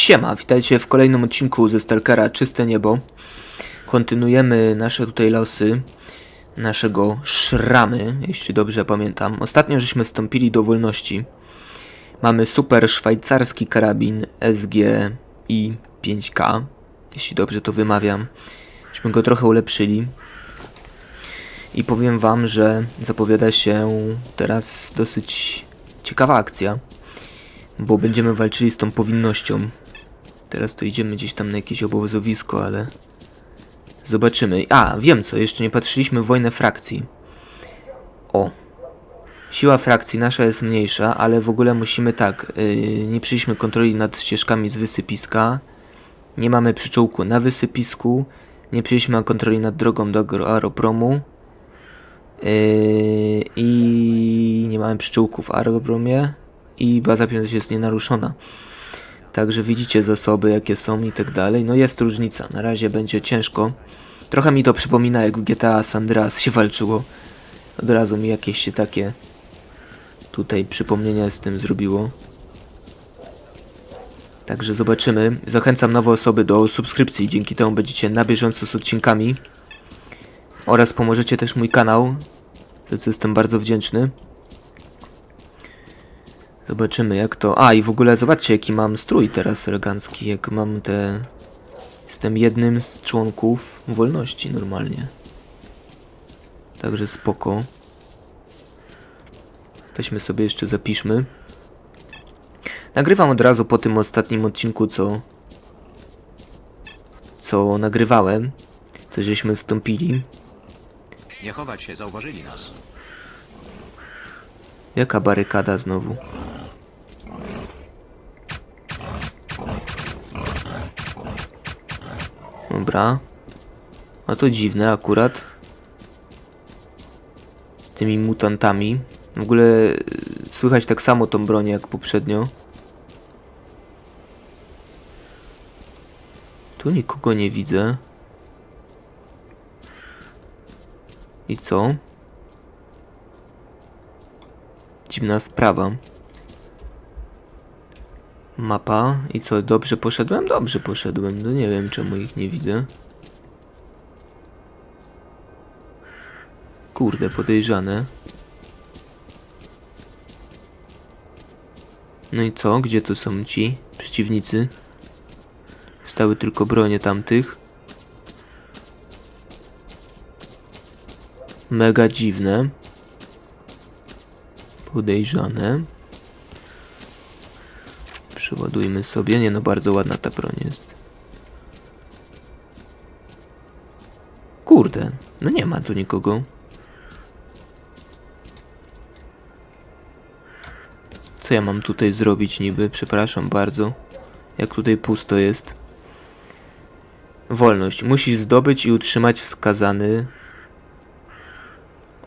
Siema, witajcie w kolejnym odcinku ze Stalkera Czyste Niebo. Kontynuujemy nasze tutaj losy naszego szramy, jeśli dobrze pamiętam. Ostatnio żeśmy wstąpili do wolności. Mamy super szwajcarski karabin SGI 5K, jeśli dobrze to wymawiam. Żeśmy go trochę ulepszyli. I powiem wam, że zapowiada się teraz dosyć ciekawa akcja bo będziemy walczyli z tą powinnością. Teraz to idziemy gdzieś tam na jakieś obozowisko, ale zobaczymy. A, wiem co, jeszcze nie patrzyliśmy w wojnę frakcji. O. Siła frakcji nasza jest mniejsza, ale w ogóle musimy tak, yy, nie przyjęliśmy kontroli nad ścieżkami z wysypiska. Nie mamy przyczółku na wysypisku. Nie przyjęliśmy kontroli nad drogą do aeropromu. Yy, I nie mamy przyczółku w aeropromie i baza pieniędzy jest nienaruszona. Także widzicie zasoby, jakie są i tak dalej. No jest różnica. Na razie będzie ciężko. Trochę mi to przypomina, jak w GTA San Andreas się walczyło. Od razu mi jakieś się takie tutaj przypomnienia z tym zrobiło. Także zobaczymy. Zachęcam nowe osoby do subskrypcji. Dzięki temu będziecie na bieżąco z odcinkami. Oraz pomożecie też mój kanał, za co jestem bardzo wdzięczny. Zobaczymy jak to... A i w ogóle zobaczcie jaki mam strój teraz elegancki, jak mam te... Jestem jednym z członków wolności normalnie. Także spoko. Weźmy sobie jeszcze zapiszmy. Nagrywam od razu po tym ostatnim odcinku, co... Co nagrywałem. Co żeśmy wstąpili. Nie chować się, zauważyli nas. Jaka barykada znowu? Dobra. A to dziwne akurat. Z tymi mutantami. W ogóle y, słychać tak samo tą broń jak poprzednio. Tu nikogo nie widzę. I co? Dziwna sprawa. Mapa. I co, dobrze poszedłem? Dobrze poszedłem. No nie wiem, czemu ich nie widzę. Kurde, podejrzane. No i co? Gdzie tu są ci przeciwnicy? Stały tylko bronie tamtych. Mega dziwne. Podejrzane. Przeładujmy sobie. Nie no, bardzo ładna ta broń jest. Kurde, no nie ma tu nikogo. Co ja mam tutaj zrobić niby? Przepraszam bardzo. Jak tutaj pusto jest. Wolność. Musisz zdobyć i utrzymać wskazany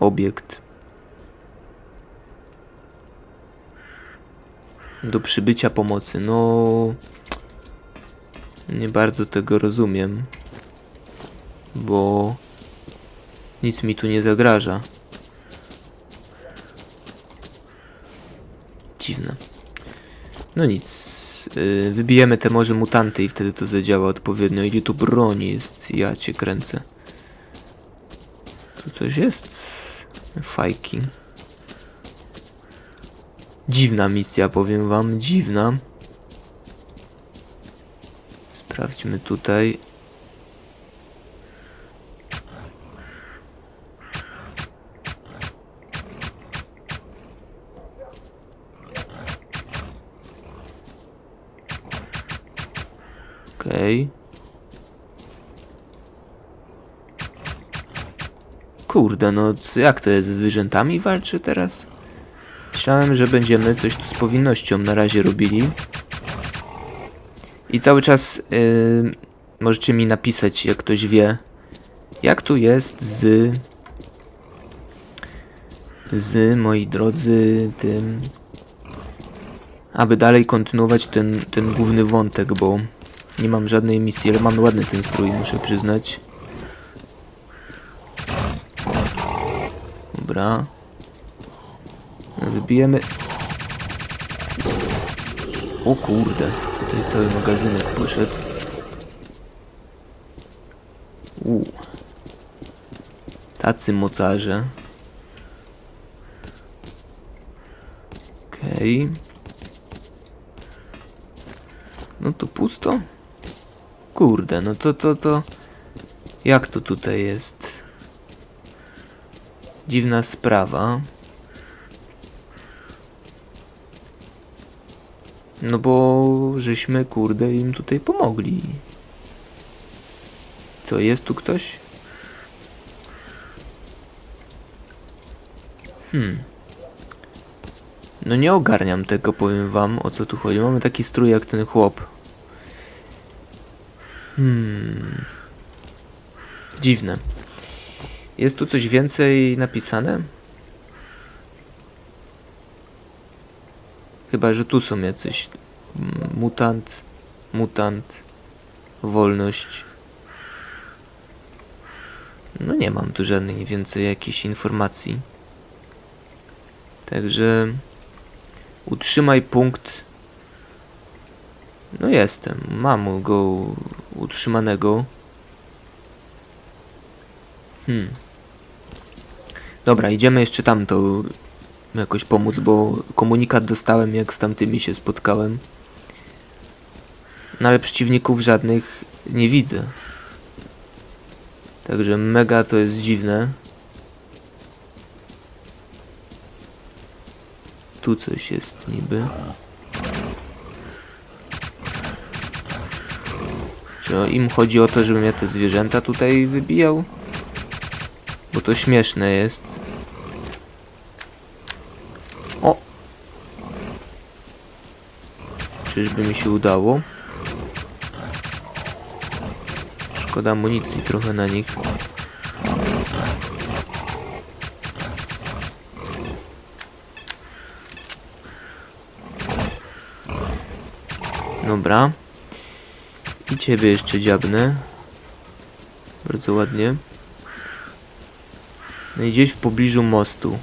obiekt. Do przybycia pomocy. No. Nie bardzo tego rozumiem. Bo nic mi tu nie zagraża. Dziwne. No nic. Yy, wybijemy te może mutanty i wtedy to zadziała odpowiednio. Ile tu broni jest? Ja cię kręcę. Tu coś jest? Fajki. Dziwna misja, powiem wam, dziwna. Sprawdźmy tutaj. Okej. Okay. Kurde, no jak to jest ze zwierzętami walczy teraz? Myślałem, że będziemy coś tu z powinnością na razie robili. I cały czas yy, możecie mi napisać, jak ktoś wie, jak tu jest z... Z, moi drodzy, tym... Aby dalej kontynuować ten, ten główny wątek, bo nie mam żadnej misji, ale mamy ładny ten strój, muszę przyznać. Dobra. Wybijemy. O kurde, Tutaj cały magazynek poszedł. U. Tacy mocarze. Okej. No to pusto? Kurde, no to, to, to... Jak to tutaj jest? Dziwna sprawa. No bo żeśmy, kurde, im tutaj pomogli. Co, jest tu ktoś? Hmm. No nie ogarniam tego, powiem wam, o co tu chodzi. Mamy taki strój jak ten chłop. Hmm. Dziwne. Jest tu coś więcej napisane? Chyba, że tu są jacyś. Mm, Mutant, mutant, wolność. No nie mam tu żadnej więcej jakichś informacji. Także utrzymaj punkt. No jestem, mam go utrzymanego. Hmm. Dobra, idziemy jeszcze tamto jakoś pomóc, bo komunikat dostałem jak z tamtymi się spotkałem. No ale przeciwników żadnych nie widzę. Także mega to jest dziwne. Tu coś jest niby. Czy im chodzi o to, żebym ja te zwierzęta tutaj wybijał? Bo to śmieszne jest. Czyżby mi się udało? Szkoda amunicji trochę na nich. Dobra. I ciebie jeszcze dziabnę. Bardzo ładnie. No i gdzieś w pobliżu mostu.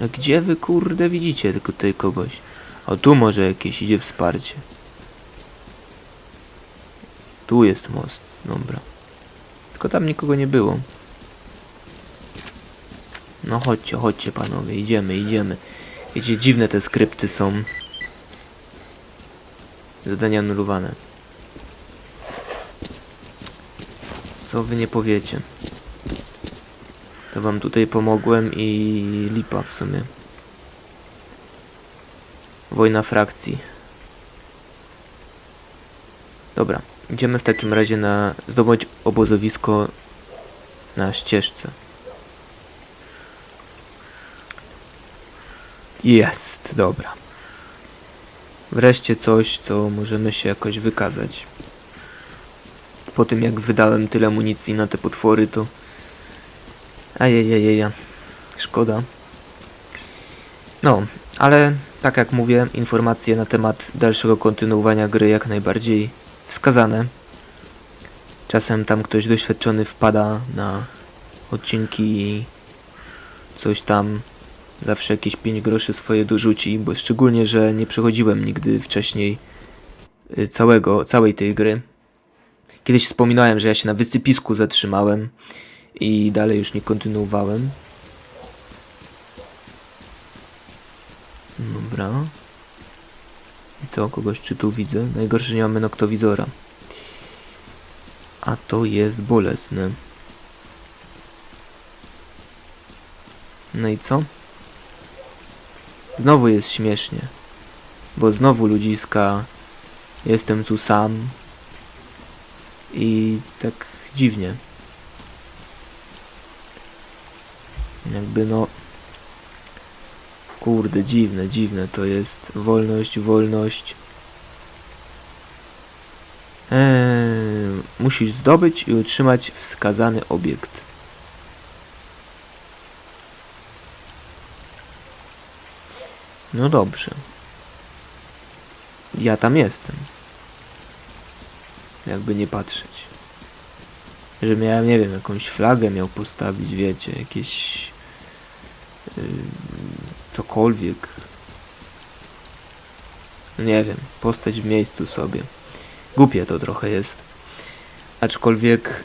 No gdzie wy kurde widzicie tylko tutaj kogoś? O tu może jakieś idzie wsparcie. Tu jest most, dobra. Tylko tam nikogo nie było. No chodźcie, chodźcie panowie, idziemy, idziemy. Wiecie, dziwne te skrypty są. Zadania anulowane. Co wy nie powiecie? To wam tutaj pomogłem i lipa w sumie. Wojna frakcji. Dobra, idziemy w takim razie na zdobyć obozowisko na ścieżce. Jest, dobra. Wreszcie coś, co możemy się jakoś wykazać. Po tym jak wydałem tyle amunicji na te potwory, to... Ajejejeja. Szkoda. No, ale tak jak mówię, informacje na temat dalszego kontynuowania gry jak najbardziej wskazane. Czasem tam ktoś doświadczony wpada na odcinki i coś tam zawsze jakieś 5 groszy swoje dorzuci, bo szczególnie, że nie przechodziłem nigdy wcześniej y, całego, całej tej gry. Kiedyś wspominałem, że ja się na wysypisku zatrzymałem i dalej już nie kontynuowałem. Dobra. I co, kogoś czy tu widzę? Najgorsze, nie mamy noktowizora. A to jest bolesne. No i co? Znowu jest śmiesznie. Bo znowu ludziska. Jestem tu sam. I tak dziwnie. Jakby no... Kurde, dziwne, dziwne to jest. Wolność, wolność. Eee, musisz zdobyć i utrzymać wskazany obiekt. No dobrze. Ja tam jestem. Jakby nie patrzeć. Że miałem, nie wiem, jakąś flagę miał postawić, wiecie, jakieś... Yy, cokolwiek. Nie wiem, postać w miejscu sobie. Głupie to trochę jest. Aczkolwiek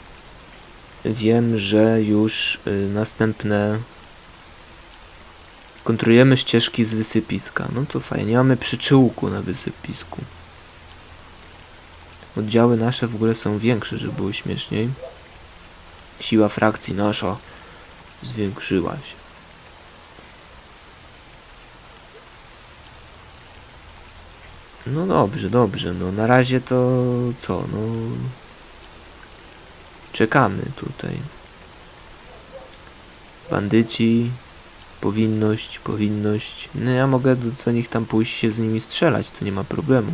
wiem, że już y, następne kontrujemy ścieżki z wysypiska. No to fajnie, mamy przyczółku na wysypisku. Oddziały nasze w ogóle są większe, żeby było śmieszniej. Siła frakcji nasza zwiększyła się. No dobrze, dobrze. No na razie to co? No czekamy tutaj. Bandyci, powinność, powinność. No ja mogę do, do nich tam pójść się z nimi strzelać, to nie ma problemu.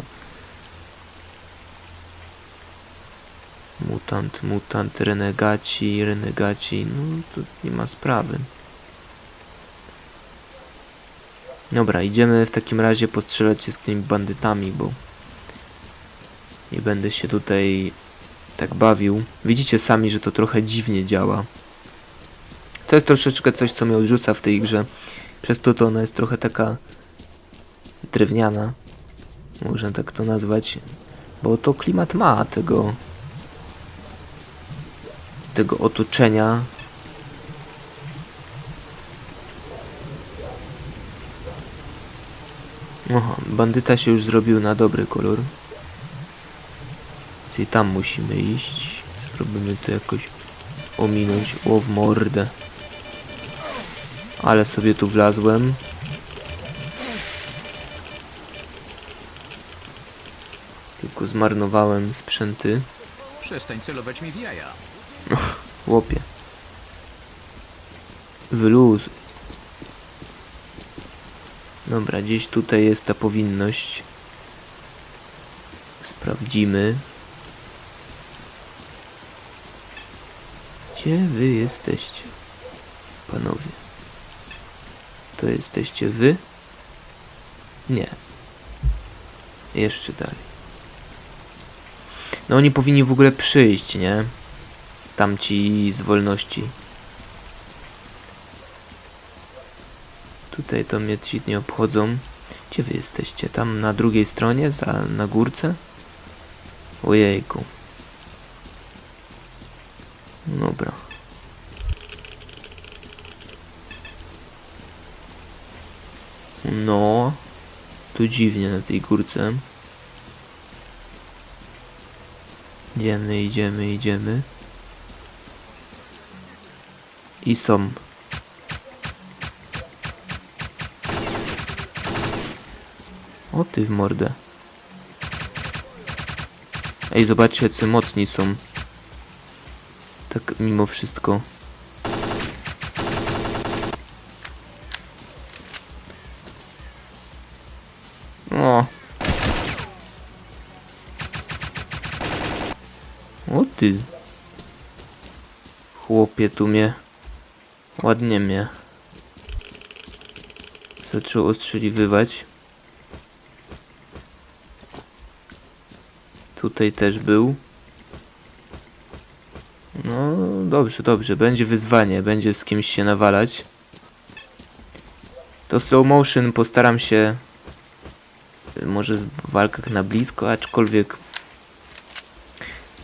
Mutant, mutant, renegaci, renegaci, no to nie ma sprawy. Dobra, idziemy w takim razie postrzelać się z tymi bandytami, bo nie będę się tutaj tak bawił. Widzicie sami, że to trochę dziwnie działa. To jest troszeczkę coś, co mnie odrzuca w tej grze. Przez to to ona jest trochę taka drewniana. Można tak to nazwać. Bo to klimat ma tego tego otoczenia. Aha, bandyta się już zrobił na dobry kolor. Czyli tam musimy iść. Spróbujmy to jakoś ominąć. O, w mordę. Ale sobie tu wlazłem. Tylko zmarnowałem sprzęty. Przestań celować mi w jaja. Łopie. Wyluzuj. Dobra, gdzieś tutaj jest ta powinność. Sprawdzimy. Gdzie wy jesteście? Panowie. To jesteście wy? Nie. Jeszcze dalej. No oni powinni w ogóle przyjść, nie? tamci z wolności. Tutaj to mnie ci nie obchodzą. Gdzie wy jesteście? Tam na drugiej stronie, za, na górce? Ojejku. Dobra. No, tu dziwnie na tej górce. Idziemy, idziemy, idziemy. I są. O ty w mordę. Ej, zobaczcie, jacy mocni są. Tak mimo wszystko. O. O ty. Chłopie tu mnie. Ładnie mnie. Zaczął ostrzeliwywać. Tutaj też był. No, dobrze, dobrze. Będzie wyzwanie. Będzie z kimś się nawalać. To slow motion postaram się y, może w walkach na blisko, aczkolwiek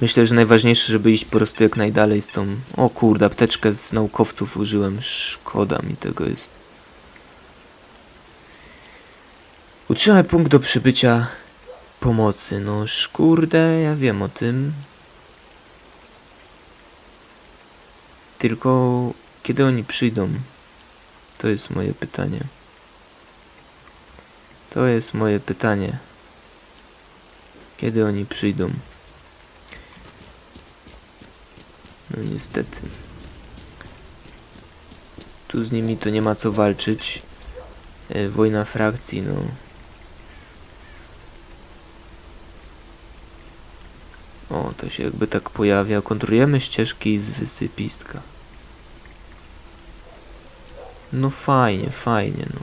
Myślę, że najważniejsze, żeby iść po prostu jak najdalej z tą... O kurde, apteczkę z naukowców użyłem. Szkoda mi tego jest. Utrzymaj punkt do przybycia pomocy. No szkurde, ja wiem o tym. Tylko kiedy oni przyjdą? To jest moje pytanie. To jest moje pytanie. Kiedy oni przyjdą? No niestety. Tu z nimi to nie ma co walczyć. E, wojna frakcji, no. O, to się jakby tak pojawia. Kontrolujemy ścieżki z wysypiska. No fajnie, fajnie, no.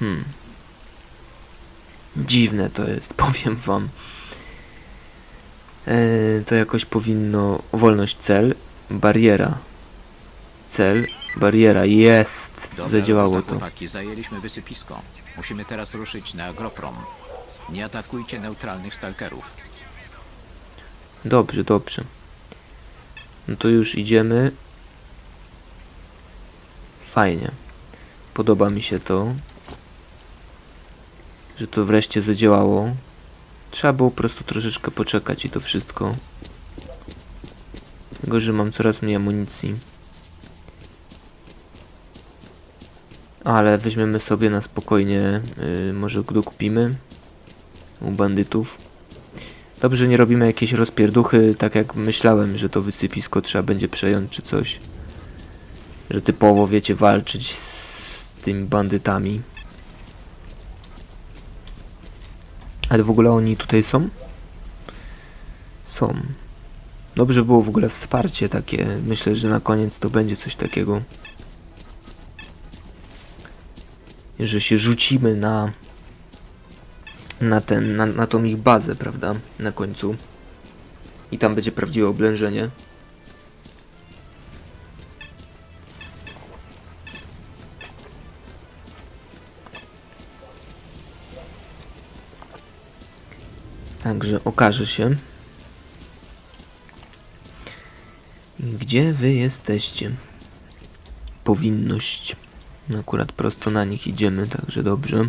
Hmm. Dziwne to jest, powiem wam. E, to jakoś powinno wolność cel, bariera cel Bariera, jest! Dobra Zadziałało to. Chłopaki, zajęliśmy wysypisko. Musimy teraz ruszyć na Agroprom. Nie atakujcie neutralnych stalkerów. Dobrze, dobrze. No to już idziemy. Fajnie. Podoba mi się to. Że to wreszcie zadziałało. Trzeba było po prostu troszeczkę poczekać i to wszystko. Tylko, że mam coraz mniej amunicji. Ale weźmiemy sobie na spokojnie. Yy, może go kupimy u bandytów. Dobrze, nie robimy jakieś rozpierduchy, tak jak myślałem, że to wysypisko trzeba będzie przejąć czy coś. Że typowo, wiecie, walczyć z tymi bandytami. Ale w ogóle oni tutaj są? Są. Dobrze było w ogóle wsparcie takie. Myślę, że na koniec to będzie coś takiego. Że się rzucimy na na ten, na, na tą ich bazę, prawda? Na końcu. I tam będzie prawdziwe oblężenie. Także okaże się. Gdzie wy jesteście? Powinność. Akurat prosto na nich idziemy, także dobrze.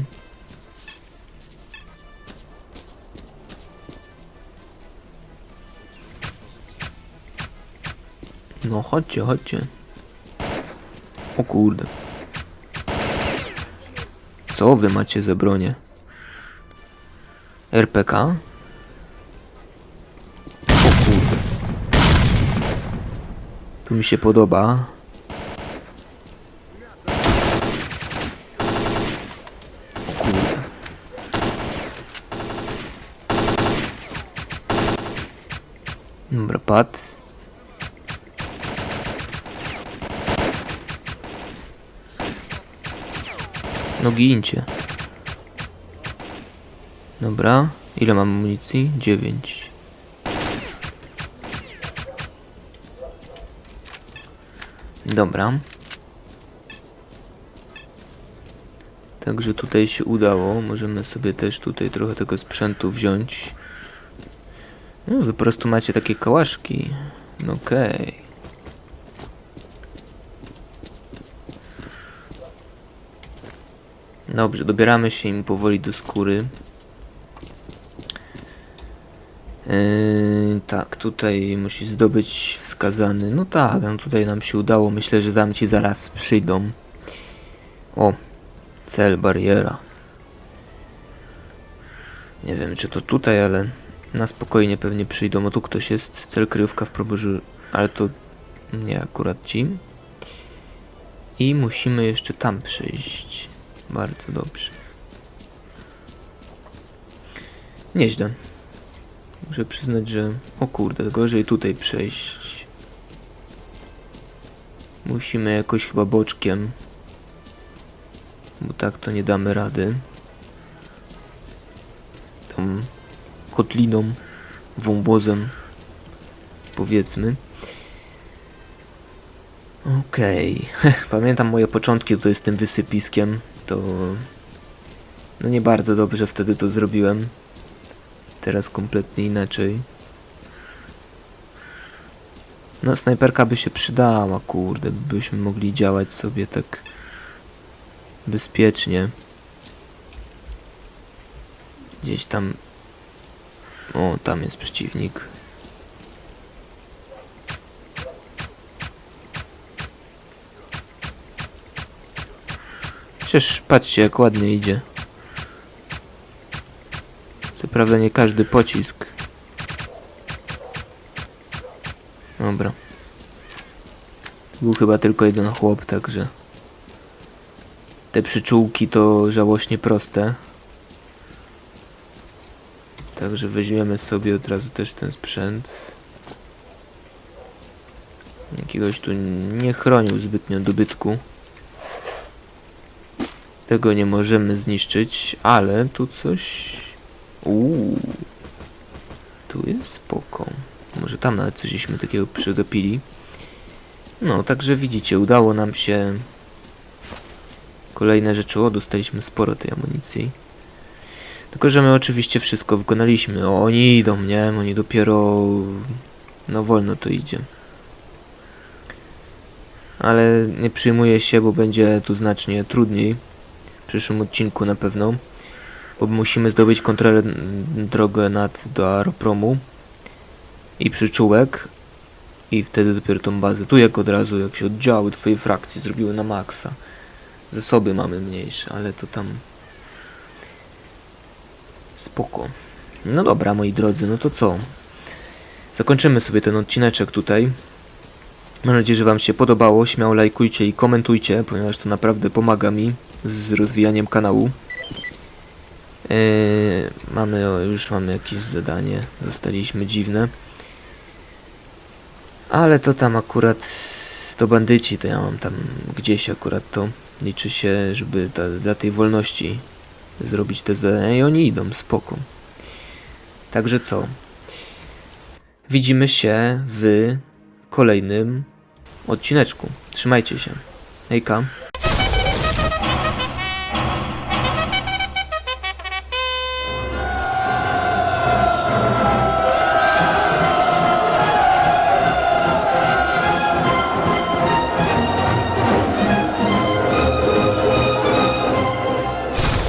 No chodźcie, chodźcie. O kurde. Co wy macie za bronię? RPK? O kurde. Tu mi się podoba. O kurde. Dobra, pad. No gincie. Dobra. Ile mam amunicji? 9. Dobra. Także tutaj się udało. Możemy sobie też tutaj trochę tego sprzętu wziąć. No, wy po prostu macie takie kałaszki. No okej. Dobrze, dobieramy się im powoli do skóry. Yy, tak, tutaj musi zdobyć wskazany. No tak, no tutaj nam się udało. Myślę, że tam ci zaraz przyjdą. O, cel bariera. Nie wiem, czy to tutaj, ale na spokojnie pewnie przyjdą. O, tu ktoś jest. Cel kryjówka w proboży, ale to nie akurat ci. I musimy jeszcze tam przyjść. Bardzo dobrze. Nieźle. Muszę przyznać, że... O kurde, gorzej tutaj przejść. Musimy jakoś chyba boczkiem. Bo tak to nie damy rady. Tą kotliną, wąwozem, powiedzmy. Okej. Pamiętam moje początki tutaj z tym wysypiskiem. To... No nie bardzo dobrze wtedy to zrobiłem. Teraz kompletnie inaczej. No snajperka by się przydała, kurde. Byśmy mogli działać sobie tak bezpiecznie. Gdzieś tam... O, tam jest przeciwnik. Przecież patrzcie jak ładnie idzie. Co prawda nie każdy pocisk. Dobra. Był chyba tylko jeden chłop, także... Te przyczółki to żałośnie proste. Także weźmiemy sobie od razu też ten sprzęt. Jakiegoś tu nie chronił zbytnio dobytku. Tego nie możemy zniszczyć, ale tu coś... Uuu. Tu jest spoko. Może tam nawet cośmy takiego przegapili. No, także widzicie, udało nam się kolejne rzeczy. O, dostaliśmy sporo tej amunicji. Tylko, że my oczywiście wszystko wykonaliśmy. O, oni idą, nie? Oni dopiero... No, wolno to idzie. Ale nie przyjmuję się, bo będzie tu znacznie trudniej. Przyszłym odcinku na pewno. Bo musimy zdobyć kontrolę drogę nad do Aeropromu i przyczółek i wtedy dopiero tą bazę. Tu jak od razu, jak się oddziały twojej frakcji zrobiły na maksa. Zasoby mamy mniejsze, ale to tam spoko. No dobra, moi drodzy, no to co? Zakończymy sobie ten odcineczek tutaj. Mam nadzieję, że Wam się podobało. Śmiało lajkujcie i komentujcie, ponieważ to naprawdę pomaga mi z rozwijaniem kanału. Yy, mamy, już mamy jakieś zadanie. Dostaliśmy dziwne. Ale to tam akurat to bandyci, to ja mam tam gdzieś akurat to. Liczy się, żeby ta, dla tej wolności zrobić te zadania i oni idą, spoko. Także co? Widzimy się w kolejnym odcineczku. Trzymajcie się. Hejka.